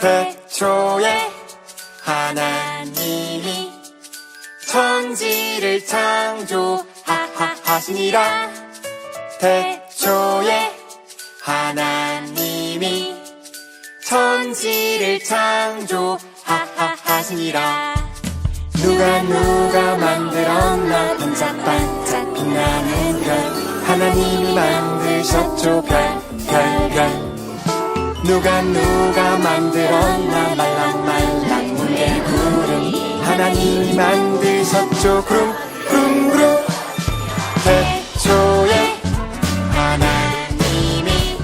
태초에 하나님이 천지를 창조하시니라. 태초에 하나님이 천지를 창조하시니라. 누가 누가 만들었나? 반짝반짝 빛나는 별. 하나님이 만드셨죠 별 별, 별. 누가 누가 만들었나 말랑말랑 물개 구름. 하나님이 만드셨죠. 구름 구름 구름. 태초에 하나님이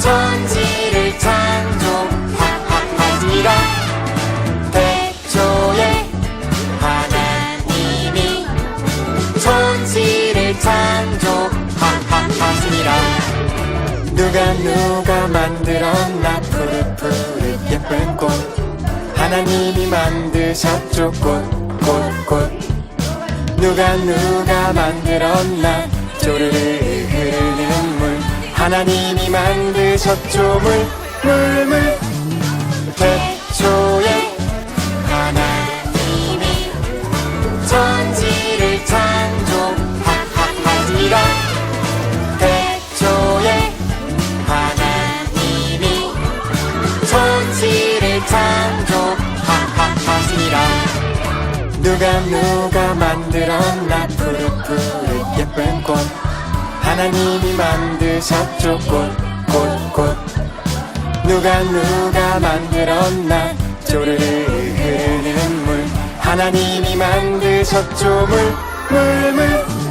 천지 누가 만들었나? 푸릇푸릇 예쁜 꽃. 하나님이 만드셨죠. 꽃꽃 꽃. 누가 누가 만들었나? 쪼르르 흐르는 물. 하나님이 만드셨죠. 물물물. 태초 천지를 창조하시니라. 누가 누가 만들었나? 푸릇푸릇 예쁜 꽃. 하나님이 만드셨죠 꽃꽃꽃. 누가 누가 만들었나? 쪼르르 흐르는 물. 하나님이 만드셨죠 물 물 물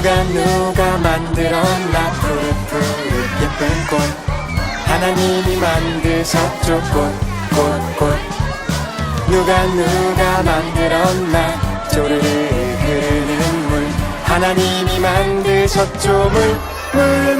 누가 누가 만들었나? 푸릇푸릇 예쁜 꽃. 하나님이 만드셨죠. 꽃꽃꽃. 누가 누가 만들었나? 쪼르르 흐르는 물. 하나님이 만드셨죠. 태초에